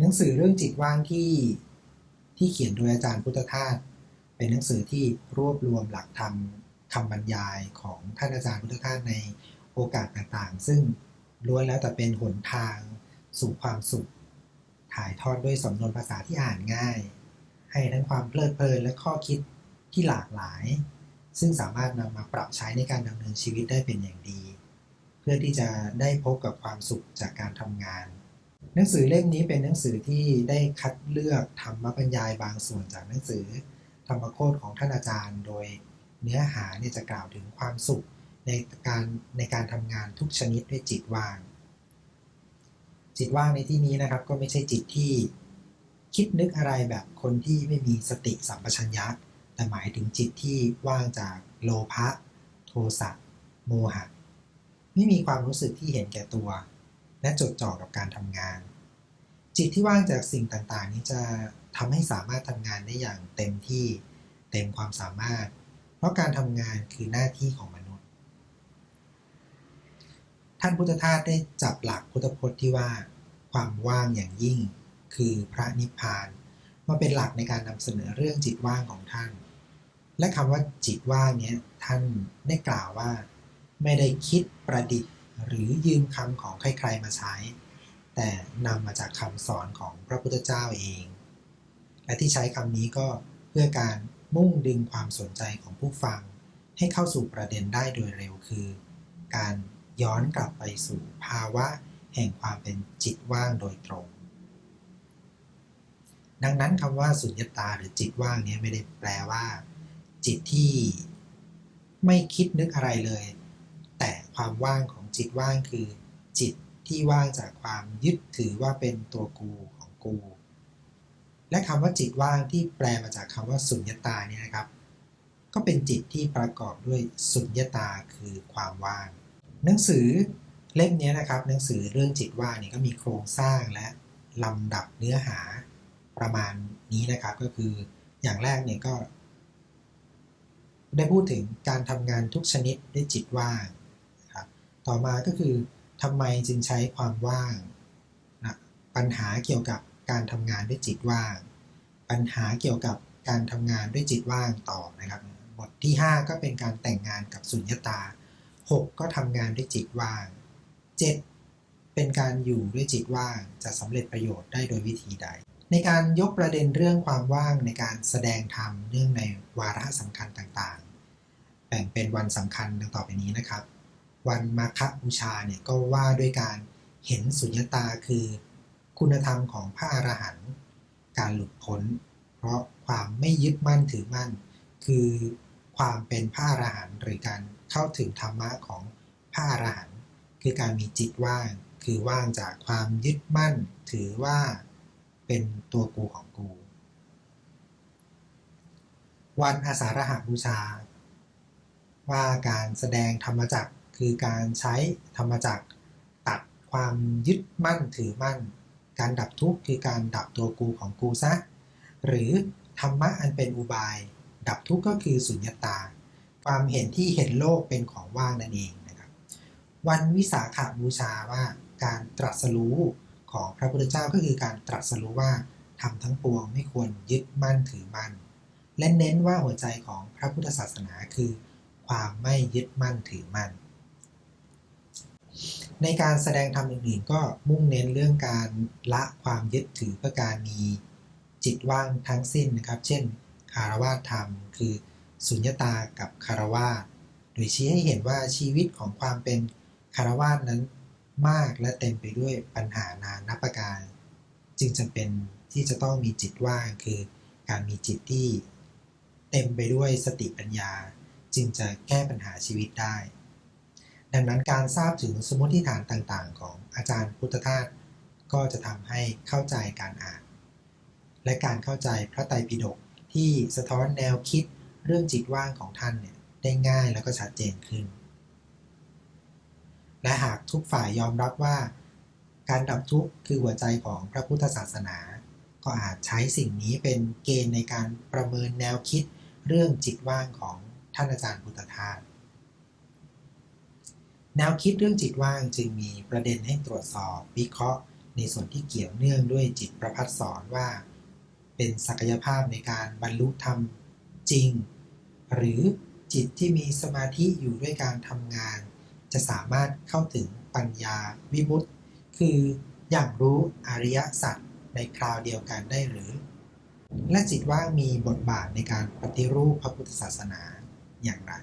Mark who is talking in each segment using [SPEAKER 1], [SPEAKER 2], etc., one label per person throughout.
[SPEAKER 1] หนังสือเรื่องจิตว่างที่ที่เขียนโดยอาจารย์พุทธทาสเป็นหนังสือที่รวบรวมหลักธรรมคำบรรยายของท่านอาจารย์พุทธทาสในโอกาสต่างๆ ซึ่งล้วนแล้วแต่เป็นหนทางสู่ความสุข ถ่ายทอดด้วยสำนวนภาษาที่อ่านง่าย ให้ทั้งความเพลิดเพลินและข้อคิดที่หลากหลาย ซึ่งสามารถนำมาปรับใช้ในการดำเนินชีวิตได้เป็นอย่างดี เพื่อที่จะได้พบกับความสุขจากการทำงาน หนังสือเล่มนี้เป็นหนังสือที่ได้คัดเลือกธรรมบรรยายบางส่วนจากหนังสือ ธรรมโคตของท่านอาจารย์ โดยเนื้อหาเนี่ยจะกล่าวถึงความสุขในการในการทำงานทุกชนิดด้วยจิตว่าง จิตว่างในที่นี้นะครับ ก็ไม่ใช่จิตที่คิดนึกอะไรแบบคนที่ไม่มีสติสัมปชัญญะ แต่หมายถึงจิตที่ว่างจากโลภะ โทสะ โมหะ ไม่มีความรู้สึกที่เห็นแก่ตัว และจดจ่อกับการทำงาน จิตที่ว่างจากสิ่งต่างๆ นี้จะทำให้สามารถทำงานได้อย่างเต็มที่เต็มความสามารถ เพราะการทำงานคือหน้าที่ของมนุษย์ ท่านพุทธทาสได้จับหลักพุทธพจน์ที่ว่า ความว่างอย่างยิ่ง คือพระนิพพานมาเป็นหลักในการนำเสนอเรื่องจิตว่างของท่าน และคำว่าจิตว่างเนี้ยท่านได้กล่าวว่า ไม่ได้คิดประดิษฐ์ หรือยืมคำของใครๆมาใช้ แต่นำมาจากคำสอนของพระพุทธเจ้าเอง และที่ใช้คำนี้ก็เพื่อการมุ่งดึงความสนใจของผู้ฟัง ให้เข้าสู่ประเด็นได้โดยเร็วคือ การย้อนกลับไปสู่ภาวะแห่งความเป็นจิตว่างโดยตรง ดังนั้นคำว่าสุญญตาหรือจิตว่างนี้ไม่ได้แปลว่า จิตที่ไม่คิดนึกอะไรเลย แต่ความว่างของ จิตว่างคือ จิตที่ว่างจากความยึดถือว่าเป็นตัวกูของกู และคำว่าจิตว่างที่แปลมาจากคำว่าสุญญตาเนี่ยนะครับ ก็เป็นจิตที่ประกอบด้วยสุญญตาคือความว่าง หนังสือเล่มนี้นะครับ หนังสือเรื่องจิตว่างนี่ก็มีโครงสร้างและลำดับเนื้อหาประมาณนี้นะครับก็คืออย่างแรกเนี่ยก็ ได้พูดถึงการทำงานทุกชนิดด้วยจิตว่าง ต่อมาก็คือทำไมจึงใช้ความว่างนะปัญหาเกี่ยวกับการทำงานด้วยจิตว่าง ปัญหาเกี่ยวกับการทำงานด้วยจิตว่างต่อนะครับ บทที่ 5 ก็เป็นการแต่งงานกับสุญญตา 6 ก็ทำงานด้วยจิตว่าง 7 เป็นการอยู่ด้วยจิตว่างจะสำเร็จประโยชน์ได้โดยวิธีใด ในการยกประเด็นเรื่องความว่างในการแสดงธรรมเนื่องในวาระสำคัญต่างๆ แบ่งเป็นวันสำคัญดังต่อไปนี้นะครับ วันมาฆบูชาเนี่ยก็ว่าด้วยการเห็นสุญญตาคือ คุณธรรมของพระอรหันต์การหลุดพ้น เพราะความไม่ยึดมั่นถือมั่น คือความเป็นพระอรหันต์หรือการเข้าถึงธรรมะของพระอรหันต์คือการมีจิตว่าง คือว่างจากความยึดมั่น ถือว่าเป็นตัวกูของกู วันอาสาฬหบูชา ว่าการแสดงธรรมจักร คือการใช้ธรรมจักรตัดความยึดมั่นถือมั่น การดับทุกข์คือการดับตัวกูของกูซะ หรือธรรมะอันเป็นอุบาย ดับทุกข์ก็คือสุญญตา ความเห็นที่เห็นโลกเป็นของว่างนั่นเองนะครับวันวิสาขาบูชาว่าการตรัสรู้ของพระพุทธเจ้าก็คือการตรัสรู้ว่าทำทั้งปวงไม่ควรยึดมั่นถือมั่น และเน้นว่าหัวใจของพระพุทธศาสนาคือ ความไม่ยึดมั่นถือมั่น ในการแสดงธรรมอื่นๆก็มุ่งเน้นเรื่องการละความยึดถือเพื่อการมีจิตว่างทั้งสิ้นนะครับ เช่น คารวะธรรม คือสุญญตากับคารวะโดยชี้ให้เห็นว่าชีวิตของความเป็นคารวะนั้นมากและเต็มไปด้วยปัญหานานับประการ จึงจำเป็นที่จะต้องมีจิตว่างคือการมีจิตที่เต็มไปด้วยสติปัญญา จึงจะแก้ปัญหาชีวิตได้ ดังนั้นการทราบถึงสมมติฐานต่างๆ ของอาจารย์พุทธทาสก็จะทำให้เข้าใจการอ่าน และการเข้าใจพระไตรปิฎกที่สะท้อนแนวคิดเรื่องจิตว่างของท่านเนี่ยได้ง่ายแล้วก็ชัดเจนขึ้น และหากทุกฝ่ายยอมรับว่า การดับทุกข์คือหัวใจของพระพุทธศาสนา ก็อาจใช้สิ่งนี้เป็นเกณฑ์ในการประเมินแนวคิดเรื่องจิตว่างของท่านอาจารย์พุทธทาส แนวคิดเรื่องจิตว่างจึงมีประเด็นให้ตรวจสอบวิเคราะห์ ในส่วนที่เกี่ยวเนื่องด้วยจิตประพัดสอนว่า เป็นศักยภาพในการบรรลุธรรมจริง หรือจิตที่มีสมาธิอยู่ด้วยการทำงาน จะสามารถเข้าถึงปัญญาวิมุตติคืออย่างรู้อริยสัจในคราวเดียวกันได้หรือ และจิตว่างมีบทบาทในการปฏิรูปพระพุทธศาสนาอย่างไร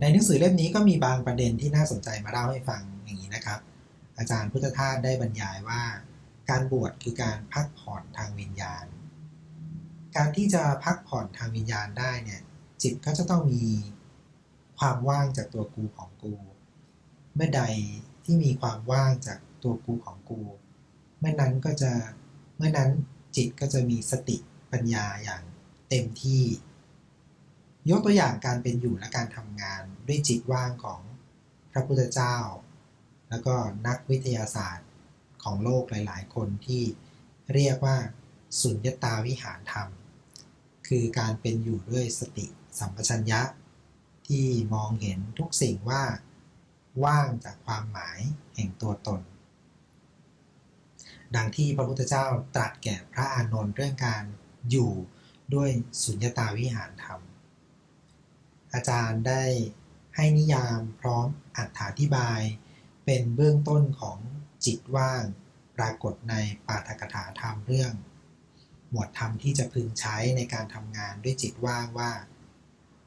[SPEAKER 1] ในหนังสือเล่มนี้ก็มีบางประเด็นที่น่าสนใจมาเล่าให้ฟังอย่างนี้นะครับ อาจารย์พุทธทาสได้บรรยายว่า การบวชคือการพักผ่อนทางวิญญาณ การที่จะพักผ่อนทางวิญญาณได้เนี่ยจิตก็จะต้องมีความว่างจากตัวกูของกู เมื่อใดที่มีความว่างจากตัวกูของกู เมื่อนั้นก็จะเมื่อนั้นจิตก็จะมีสติปัญญาอย่างเต็มที่ ยกตัวอย่างการเป็นอยู่และการทำงานด้วยจิตว่างของพระพุทธเจ้า แล้วก็นักวิทยาศาสตร์ของโลกหลาย ๆ คนที่เรียกว่า สุญญตาวิหารธรรม คือการเป็นอยู่ด้วยสติสัมปชัญญะ ที่มองเห็นทุกสิ่งว่า ว่างจากความหมายแห่งตัวตน ดังที่พระพุทธเจ้าตรัสแก่พระอานนท์เรื่องการอยู่ด้วยสุญญตาวิหารธรรม อาจารย์ได้ให้นิยามพร้อมอธิบาย เป็นเบื้องต้นของจิตว่างปรากฏในปาฐกถาธรรมเรื่อง หมวดธรรมที่จะพึงใช้ในการทำงานด้วยจิตว่างว่า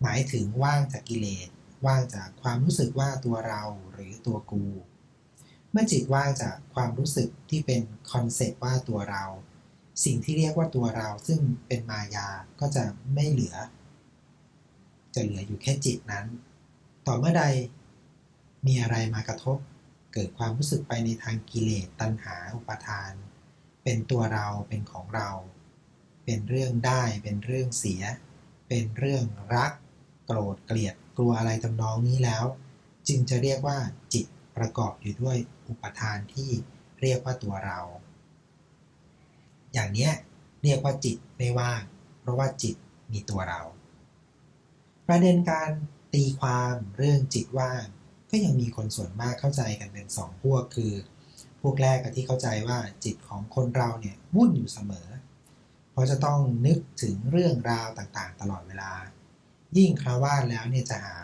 [SPEAKER 1] หมายถึงว่างจากกิเลสว่างจากความรู้สึกว่าตัวเราหรือตัวกู เมื่อจิตว่างจากความรู้สึกที่เป็นคอนเซ็ปต์ว่าตัวเรา สิ่งที่เรียกว่าตัวเราซึ่งเป็นมายาก็จะไม่เหลือ จะเหลืออยู่แค่จิตนั้น ต่อเมื่อใดมีอะไรมากระทบ เกิดความรู้สึกไปในทางกิเลสตัณหาอุปาทาน เป็นตัวเราเป็นของเรา เป็นเรื่องได้เป็นเรื่องเสีย เป็นเรื่องรัก โกรธเกลียดกลัวอะไรทำนองนี้แล้ว จึงจะเรียกว่าจิตประกอบอยู่ด้วยอุปทานที่เรียกว่าตัวเรา อย่างนี้เรียกว่าจิตไม่ว่าง เพราะว่าจิตมีตัวเรา ประเด็นการตีความเรื่องจิตว่าง ก็ยังมีคนส่วนมากเข้าใจกันเป็นสองพวกคือ พวกแรกที่เข้าใจว่าจิตของคนเราเนี่ยวุ่นอยู่เสมอ เพราะจะต้องนึกถึงเรื่องราวต่างๆ ตลอดเวลา ยิ่งคราวาสแล้วเนี่ยจะหา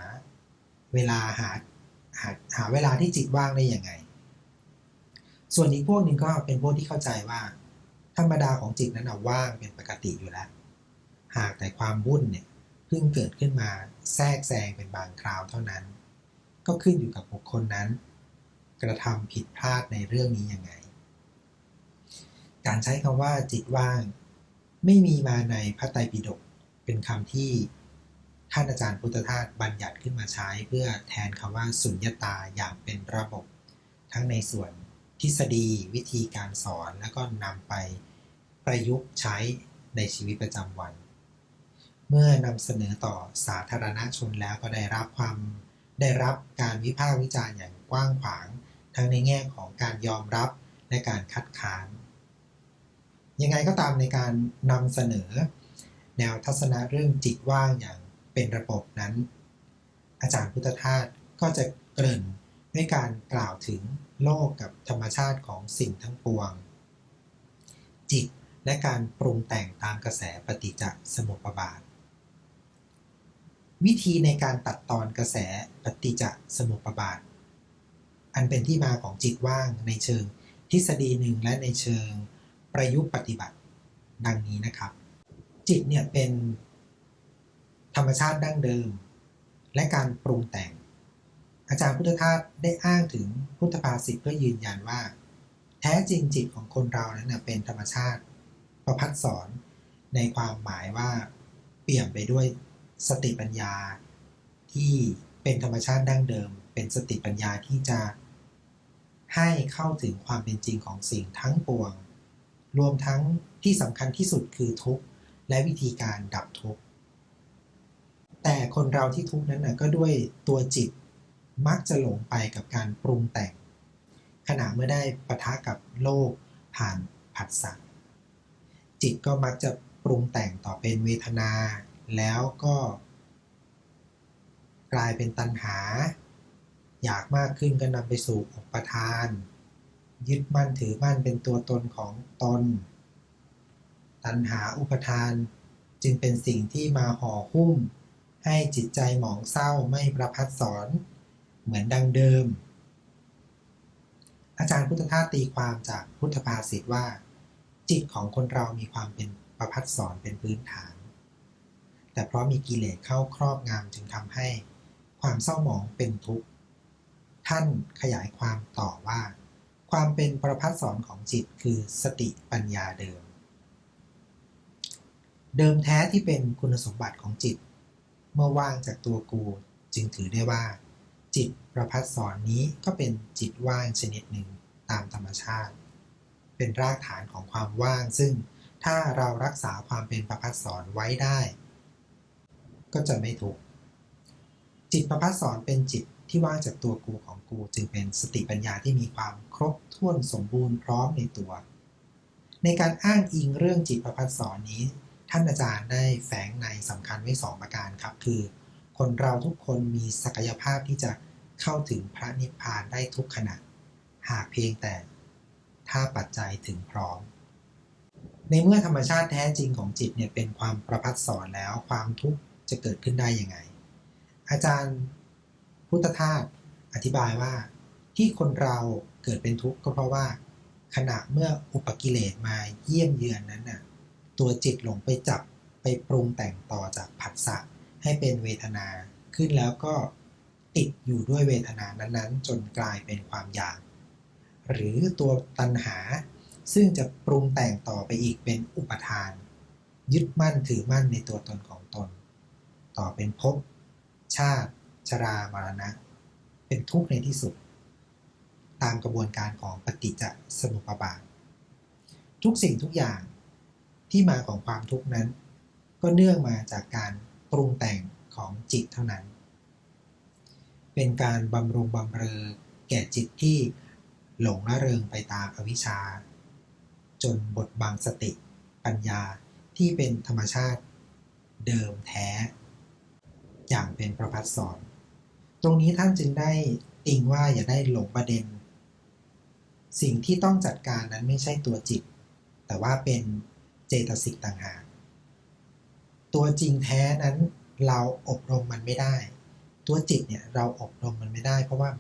[SPEAKER 1] เวลาหาหาหาเวลาที่จิตว่างได้ยังไง ส่วนอีกพวกนึงก็เป็นพวกที่เข้าใจว่า ธรรมดาของจิตนั้นว่างเป็นปกติอยู่แล้ว หากแต่ความวุ่นเนี่ย เพิ่งเกิดขึ้นมาแทรกแซงเป็นบางคราวเท่านั้น ก็ขึ้นอยู่กับบุคคลนั้น กระทำผิดพลาดในเรื่องนี้ยังไง การใช้คำว่าจิตว่าง ไม่มีมาในพระไตรปิฎกเป็นคำที่ท่านอาจารย์พุทธทาสบัญญัติขึ้นมาใช้เพื่อแทนคำว่าสุญญตาอย่างเป็นระบบ ทั้งในส่วนทฤษฎีวิธีการสอนแล้วก็นำไปประยุกต์ใช้ในชีวิตประจำวัน เมื่อนำเสนอต่อสาธารณชนแล้วก็ได้รับความได้รับการวิพากษ์วิจารณ์อย่างกว้างขวาง ทั้งในแง่ของการยอมรับและการคัดค้าน ยังไงก็ตามในการนำเสนอ แนวทัศนะเรื่องจิตว่างอย่างเป็นระบบนั้น อาจารย์พุทธทาสก็จะเกริ่นด้วยการกล่าวถึงโลกกับธรรมชาติของสิ่งทั้งปวง จิตและการปรุงแต่งตามกระแสปฏิจจสมุปบาท วิธีในการตัดตอนกระแสปฏิจจสมุปบาท อันเป็นที่มาของจิตว่างในเชิงทฤษฎีหนึ่งและในเชิงประยุกต์ปฏิบัติดังนี้นะครับ จิตเนี่ยเป็นธรรมชาติดั้งเดิม และการปรุงแต่ง อาจารย์พุทธทาสได้อ้างถึงพุทธภาษิตเพื่อยืนยันว่า แท้จริงจิตของคนเรานั้นเป็นธรรมชาติ ประพัดสอนในความหมายว่าเปี่ยมไปด้วย สติปัญญาที่เป็นธรรมชาติดั้งเดิม เป็นสติปัญญาที่จะให้เข้าถึงความเป็นจริงของสิ่งทั้งปวง รวมทั้งที่สำคัญที่สุดคือทุกข์และวิธีการดับทุกข์ แต่คนเราที่ทุกข์นั้นนะก็ด้วยตัวจิตมักจะหลงไปกับการปรุงแต่ง ขณะเมื่อได้ปะทะกับโลกผ่านผัสสะจิตก็มักจะปรุงแต่งต่อเป็นเวทนา แล้วก็ กลายเป็นตัณหา อยากมากขึ้นก็นำไปสู่อุปทาน ยึดมั่นถือมั่นเป็นตัวตนของตน ตัณหาอุปทานจึงเป็นสิ่งที่มาห่อหุ้ม ให้จิตใจหมองเศร้าไม่ประพัดสอน เหมือนดังเดิม อาจารย์พุทธทาสตีความจากพุทธภาษิตว่า จิตของคนเรามีความเป็นประพัดสอนเป็นพื้นฐาน แต่เพราะมีกิเลสเข้าครอบงำจึงทำให้ความเศร้าหมองเป็นทุกข์ ท่านขยายความต่อว่า ความเป็นประพัดสอนของจิตคือสติปัญญาเดิม เดิมแท้ที่เป็นคุณสมบัติของจิต เมื่อว่างจากตัวกูจึงถือได้ว่า จิตประพัดสอนนี้ก็เป็นจิตว่างชนิดหนึ่งตามธรรมชาติ เป็นรากฐานของความว่างซึ่งถ้าเรารักษาความเป็นประพัดสอนไว้ได้ ก็จะไม่ทุกข์จิตประพัดสอนเป็นจิตที่ว่างจากตัวกูของกู จึงเป็นสติปัญญาที่มีความครบถ้วนสมบูรณ์พร้อมในตัว ในการอ้างอิงเรื่องจิตประพัดสอนนี้ ท่านอาจารย์ได้แฝงในสำคัญไว้สองประการครับ คือ คนเราทุกคนมีศักยภาพที่จะเข้าถึงพระนิพพานได้ทุกขณะ หากเพียงแต่ถ้าปัจจัยถึงพร้อม ในเมื่อธรรมชาติแท้จริงของจิตเนี่ยเป็นความประพัดสอนแล้วความทุกข์ จะเกิดขึ้นได้ยังไง อาจารย์พุทธทาสอธิบายว่า ที่คนเราเกิดเป็นทุกข์ก็เพราะว่า ขณะเมื่ออุปกิเลสมาเยี่ยมเยือนนั้นน่ะตัวจิตหลงไปจับไปปรุงแต่งต่อจากผัสสะให้เป็นเวทนาขึ้นแล้วก็ติดอยู่ด้วยเวทนานั้นๆ จนกลายเป็นความอยาก หรือตัวตัณหาซึ่งจะปรุงแต่งต่อไปอีกเป็นอุปทาน ยึดมั่นถือมั่นในตัวตนของตน ต่อเป็นภพชาติชรามรณะ เป็นทุกข์ในที่สุด ตามกระบวนการของปฏิจจสมุปบาท ทุกสิ่งทุกอย่างที่มาของความทุกข์นั้น ก็เนื่องมาจากการปรุงแต่งของจิตเท่านั้น เป็นการบำรุงบำเรอแก่จิตที่หลงละเริงไปตามอวิชชา จนบดบังสติปัญญาที่เป็นธรรมชาติเดิมแท้ อย่างเป็นประพัดสอน ตรงนี้ท่านจึงได้ติงว่าอย่าได้หลงประเด็น สิ่งที่ต้องจัดการนั้นไม่ใช่ตัวจิต แต่ว่าเป็นเจตสิกต่างหาก ตัวจริงแท้นั้นเราอบรมมันไม่ได้ ตัวจิตเนี่ยเราอบรมมันไม่ได้ เพราะว่า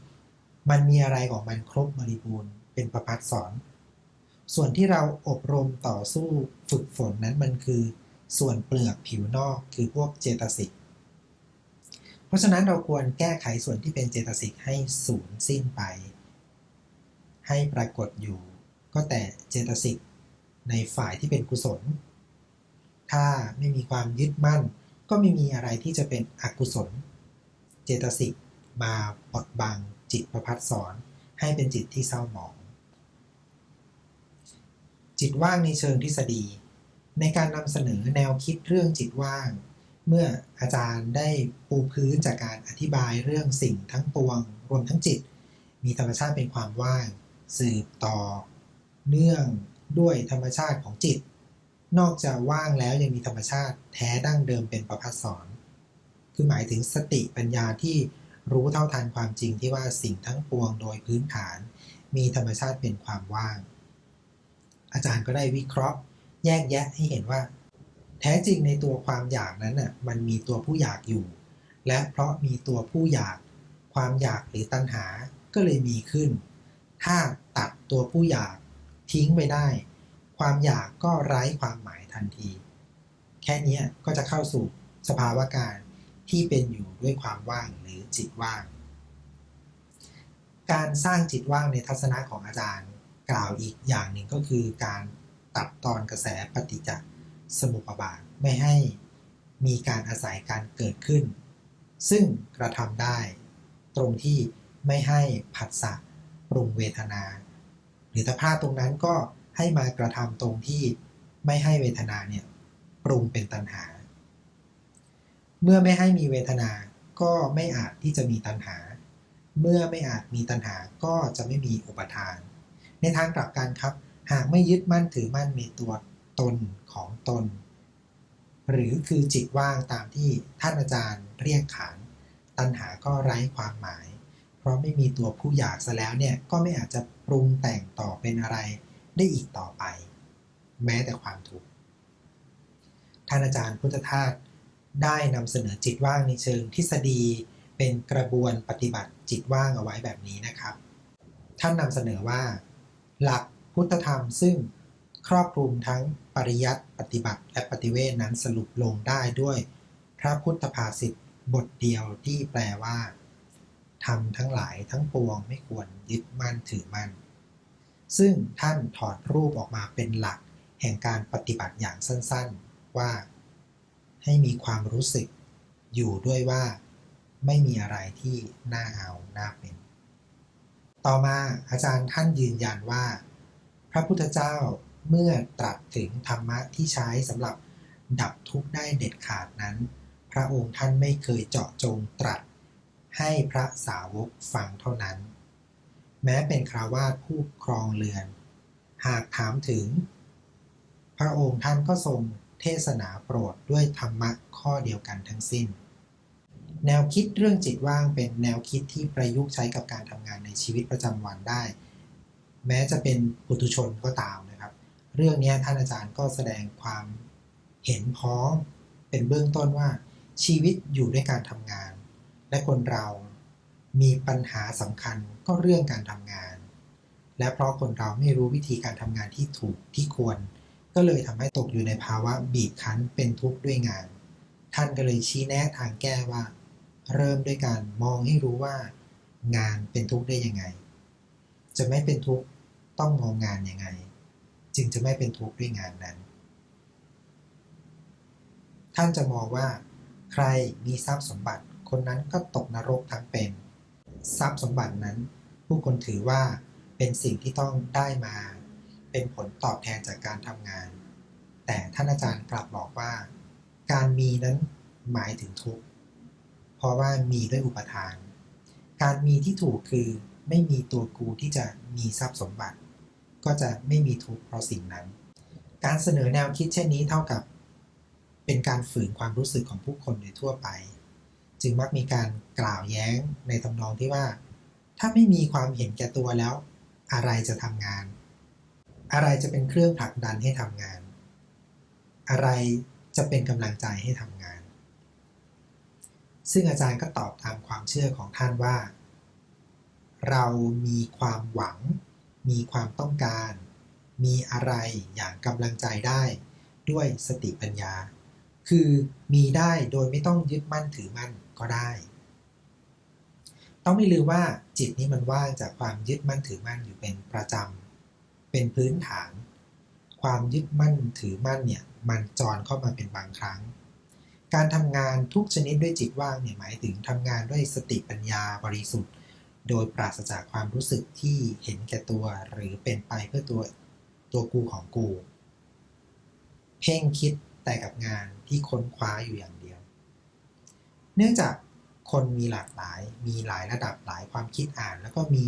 [SPEAKER 1] มันมีอะไรของมันครบบริบูรณ์เป็นประพัดสอน ส่วนที่เราอบรมต่อสู้ฝึกฝนนั้นมันคือ ส่วนเปลือกผิวนอกคือพวกเจตสิก เพราะฉะนั้นเราควรแก้ไขส่วนที่เป็นเจตสิกให้สูญสิ้นไป ให้ปรากฏอยู่ ก็แต่เจตสิกในฝ่ายที่เป็นกุศล ถ้าไม่มีความยึดมั่น ก็ไม่มีอะไรที่จะเป็นอกุศล เจตสิกมาปดบังจิตประพัดสอนให้เป็นจิตที่เศร้าหมอง จิตว่างในเชิงทฤษฎี ในการนำเสนอแนวคิดเรื่องจิตว่าง เมื่ออาจารย์ได้ปูพื้นจากการอธิบายเรื่องสิ่งทั้งปวง รวมทั้งจิต มีธรรมชาติเป็นความว่าง สืบต่อ เนื่องด้วยธรรมชาติของจิต นอกจากว่างแล้วยังมีธรรมชาติแท้ดั้งเดิมเป็นประพัดสอนคือหมายถึงสติปัญญาที่รู้เท่าทันความจริงที่ว่าสิ่งทั้งปวงโดยพื้นฐาน มีธรรมชาติเป็นความว่าง อาจารย์ก็ได้วิเคราะห์ แยกแยะให้เห็นว่า แท้จริงในตัวความอยากนั้นน่ะมันมีตัวผู้อยากอยู่ และเพราะมีตัวผู้อยาก ความอยากหรือตัณหาก็เลยมีขึ้น ถ้าตัดตัวผู้อยากทิ้งไปได้ ความอยากก็ไร้ความหมายทันที แค่นี้ก็จะเข้าสู่สภาวะการที่เป็นอยู่ด้วยความว่างหรือจิตว่าง การสร้างจิตว่างในทัศนะของอาจารย์ กล่าวอีกอย่างหนึ่งก็คือการตัดตอนกระแสปฏิจจ สมุปบาทไม่ให้มีการอาศัยการเกิดขึ้น ซึ่งกระทำได้ ตรงที่ไม่ให้ผัสสะปรุงเวทนา หรือถ้าพลาดตรงนั้นก็ให้มากระทำตรงที่ไม่ให้เวทนาเนี่ยปรุงเป็นตัณหา เมื่อไม่ให้มีเวทนาก็ไม่อาจที่จะมีตัณหา เมื่อไม่อาจมีตัณหาก็จะไม่มีอุปทาน ในทางกลับกันครับ หากไม่ยึดมั่นถือมั่นในตัว ตนของตน หรือคือจิตว่างตามที่ท่านอาจารย์เรียกขานตัณหาก็ไร้ความหมาย เพราะไม่มีตัวผู้อยากซะแล้วเนี่ยก็ไม่อาจจะปรุงแต่งต่อเป็นอะไรได้อีกต่อไป แม้แต่ความทุกข์ท่านอาจารย์พุทธทาสได้นำเสนอจิตว่างในเชิงทฤษฎีเป็นกระบวนปฏิบัติจิตว่างเอาไว้แบบนี้นะครับ ท่านนำเสนอว่า หลักพุทธธรรมซึ่ง ครอบคลุมทั้งปริยัติปฏิบัติและปฏิเวทนั้นสรุปลงได้ด้วย พระพุทธภาษิตบทเดียวที่แปลว่าทำทั้งหลายทั้งปวงไม่ควรยึดมั่นถือมั่น ซึ่งท่านถอดรูปออกมาเป็นหลัก แห่งการปฏิบัติอย่างสั้นๆ ว่า ให้มีความรู้สึก อยู่ด้วยว่า ไม่มีอะไรที่น่าเอาน่าเป็น ต่อมาอาจารย์ท่านยืนยันว่า พระพุทธเจ้า เมื่อตรัสถึงธรรมะที่ใช้สำหรับดับทุกข์ได้เด็ดขาดนั้น พระองค์ท่านไม่เคยเจาะจงตรัส ให้พระสาวกฟังเท่านั้น แม้เป็นคราวาสผู้ครองเรือน หากถามถึง พระองค์ท่านก็ทรงเทศนาโปรดด้วยธรรมะข้อเดียวกันทั้งสิ้น แนวคิดเรื่องจิตว่างเป็นแนวคิดที่ประยุกต์ใช้กับการทำงานในชีวิตประจำวันได้ แม้จะเป็นปุถุชนก็ตาม เรื่องนี้ท่านอาจารย์ก็แสดงความเห็นพ้องเป็นเบื้องต้นว่าชีวิตอยู่ด้วยการทำงาน และคนเรามีปัญหาสำคัญก็เรื่องการทำงาน และเพราะคนเราไม่รู้วิธีการทำงานที่ถูกที่ควร ก็เลยทำให้ตกอยู่ในภาวะบีบคั้นเป็นทุกข์ด้วยงาน ท่านก็เลยชี้แนะทางแก้ว่า เริ่มด้วยการมองให้รู้ว่า งานเป็นทุกข์ได้ยังไง จะไม่เป็นทุกข์ต้องมองงานยังไง จึงจะไม่เป็นทุกข์ด้วยงานนั้น ท่านจะมองว่า ใครมีทรัพย์สมบัติคนนั้นก็ตกนรกทั้งเป็น ทรัพย์สมบัตินั้น ผู้คนถือว่าเป็นสิ่งที่ต้องได้มา เป็นผลตอบแทนจากการทำงาน แต่ท่านอาจารย์กลับบอกว่า การมีนั้นหมายถึงทุกข์เพราะว่ามีด้วยอุปทาน การมีที่ถูกคือไม่มีตัวกูที่จะมีทรัพย์สมบัติ ก็จะไม่มีทุกข์เพราะสิ่งนั้น การเสนอแนวคิดเช่นนี้เท่ากับ เป็นการฝืนความรู้สึกของผู้คนโดยทั่วไป จึงมักมีการกล่าวแย้งในตำนองที่ว่า ถ้าไม่มีความเห็นแก่ตัวแล้ว อะไรจะทำงาน อะไรจะเป็นเครื่องผลักดันให้ทำงาน อะไรจะเป็นกำลังใจให้ทำงาน ซึ่งอาจารย์ก็ตอบตามความเชื่อของท่านว่า เรามีความหวัง มีความต้องการ มีอะไรอย่างกำลังใจได้ด้วยสติปัญญา คือมีได้โดยไม่ต้องยึดมั่นถือมั่นก็ได้ ต้องไม่ลืมว่าจิตนี้มันว่างจากความยึดมั่นถือมั่นอยู่เป็นประจำ เป็นพื้นฐาน ความยึดมั่นถือมั่นเนี่ยมันจรเข้ามาเป็นบางครั้ง การทำงานทุกชนิดด้วยจิตว่างเนี่ยหมายถึงทำงานด้วยสติปัญญาบริสุทธิ์ โดยปราศจากความรู้สึกที่เห็นแก่ตัวหรือเป็นไปเพื่อตัวตัวกูของกู เพ่งคิดแต่กับงานที่ค้นคว้าอยู่อย่างเดียว เนื่องจากคนมีหลากหลาย มีหลายระดับหลายความคิดอ่าน แล้วก็มี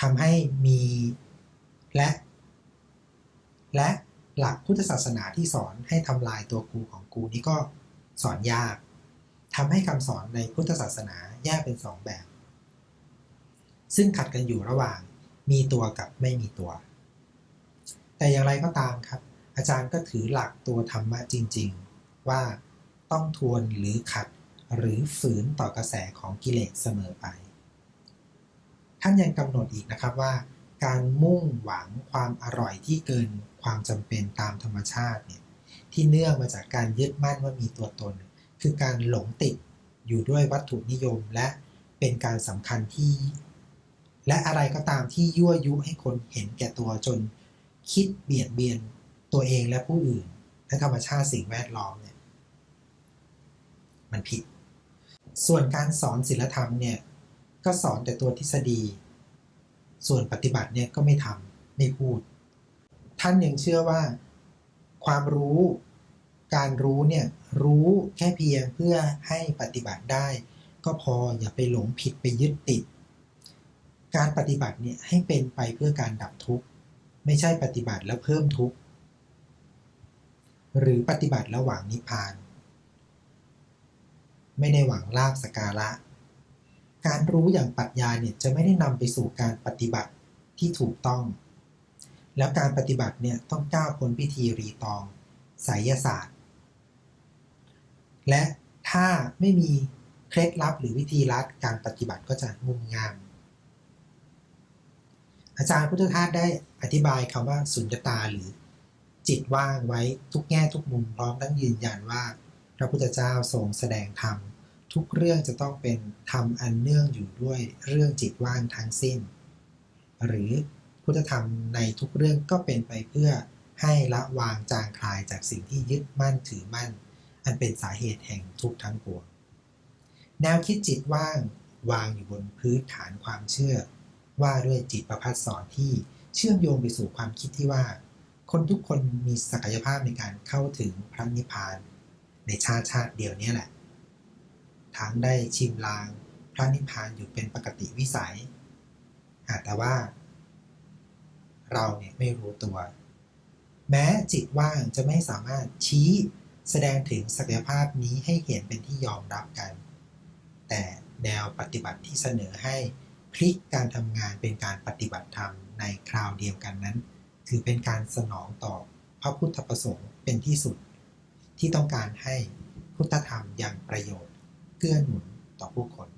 [SPEAKER 1] ทำให้มีและ และหลักพุทธศาสนาที่สอนให้ทำลายตัวกูของกูนี่ก็สอนยากทำให้คำสอนในพุทธศาสนาแยกเป็นสองแบบ ซึ่งขัดกันอยู่ระหว่างมีตัวกับไม่มีตัว แต่อย่างไรก็ตามครับ อาจารย์ก็ถือหลักตัวธรรมะจริง ๆ ว่าต้องทวนหรือขัดหรือฝืนต่อกระแสของกิเลสเสมอไป ท่านยังกำหนดอีกนะครับว่า การมุ่งหวังความอร่อยที่เกินความจำเป็นตามธรรมชาติเนี่ยที่เนื่องมาจากการยึดมั่นว่ามีตัวตน คือการหลงติดอยู่ด้วยวัตถุนิยมและเป็นการสำคัญที่ และอะไรก็ตามที่ยั่วยุให้คนเห็นแก่ตัวจนคิดเบียดเบียนตัวเองและผู้อื่น และธรรมชาติสิ่งแวดล้อมเนี่ยมันผิด ส่วนการสอนศิลธรรมเนี่ยก็สอนแต่ตัวทฤษฎี ส่วนปฏิบัติเนี่ยก็ไม่ทำไม่พูด ท่านยังเชื่อว่าความรู้การรู้เนี่ยรู้แค่เพียงเพื่อให้ปฏิบัติได้ ก็พออย่าไปหลงผิดไปยึดติด การปฏิบัติเนี่ยให้เป็นไปเพื่อการดับทุกข์ ไม่ใช่ปฏิบัติแล้วเพิ่มทุกข์ หรือปฏิบัติแล้วหวังนิพพาน ไม่ได้หวังลาบสการะ การรู้อย่างปรัชญาเนี่ยจะไม่ได้นำไปสู่การปฏิบัติที่ถูกต้อง แล้วการปฏิบัติเนี่ยต้องก้าวพ้นพิธีรีตองไสยศาสตร์ และถ้าไม่มีเคล็ดลับหรือวิธีลัดการปฏิบัติก็จะงุ่มงาม อาจารย์พุทธทาสได้อธิบายคำว่าสุญญตาหรือจิตว่างไว้ทุกแง่ทุกมุมพร้อมทั้งยืนยันว่า พระพุทธเจ้าทรงแสดงธรรมทุกเรื่องจะต้องเป็นธรรมอันเนื่องอยู่ด้วยเรื่องจิตว่างทั้งสิ้น หรือพุทธธรรมในทุกเรื่องก็เป็นไปเพื่อให้ละวางจางคลายจากสิ่งที่ยึดมั่นถือมั่น อันเป็นสาเหตุแห่งทุกข์ทั้งปวง แนวคิดจิตว่างวางอยู่บนพื้นฐานความเชื่อ ว่าด้วยจิตประพัดสอนที่เชื่อมโยงไปสู่ความคิดที่ว่า คนทุกคนมีศักยภาพในการเข้าถึงพระนิพพาน ในชาติชาติเดียวนี้แหละ ทั้งได้ชิมลาง พระนิพพานอยู่เป็นปกติวิสัยแต่ว่า เราเนี่ยไม่รู้ตัว แม้จิตว่างจะไม่สามารถชี้แสดงถึงศักยภาพนี้ให้เห็นเป็นที่ยอมรับกัน แต่แนวปฏิบัติที่เสนอให้ พลิกการทำงานเป็นการปฏิบัติธรรมในคราวเดียวกันนั้น ถือเป็นการสนองต่อพระพุทธประสงค์เป็นที่สุด ที่ต้องการให้พุทธธรรมยังประโยชน์ เกื้อหนุนต่อผู้คน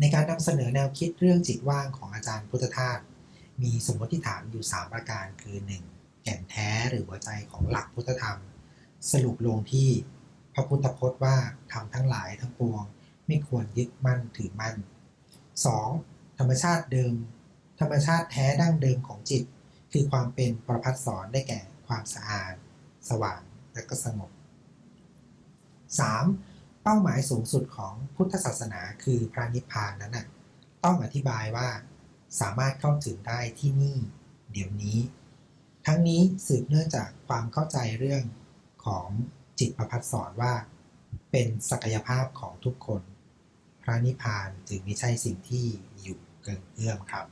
[SPEAKER 1] ในการนำเสนอแนวคิดเรื่องจิตว่างของอาจารย์พุทธทาสมีสมมติฐานอยู่ 3 ประการคือ 1. แก่นแท้หรือหัวใจของหลักพุทธธรรม สรุปลงที่พระพุทธพจน์ว่าทำทั้งหลายทั้งปวง ไม่ควรยึดมั่นถือมั่น 2. ธรรมชาติเดิม ธรรมชาติแท้ดั้งเดิมของจิต คือความเป็นประพัดสอนได้แก่ความสะอาด สว่างและก็สงบ 3. เป้าหมายสูงสุดของพุทธศาสนาคือพระนิพพานนั้นนะต้องอธิบายว่าสามารถเข้าถึงได้ที่นี่ เดี๋ยวนี้ ทั้งนี้สืบเนื่องจากความเข้าใจเรื่องของจิตประพัดสอนว่า เป็นศักยภาพของทุกคน ระนิพพานจึงไม่ใช่สิ่งที่อยู่เกินเอื้อมครับ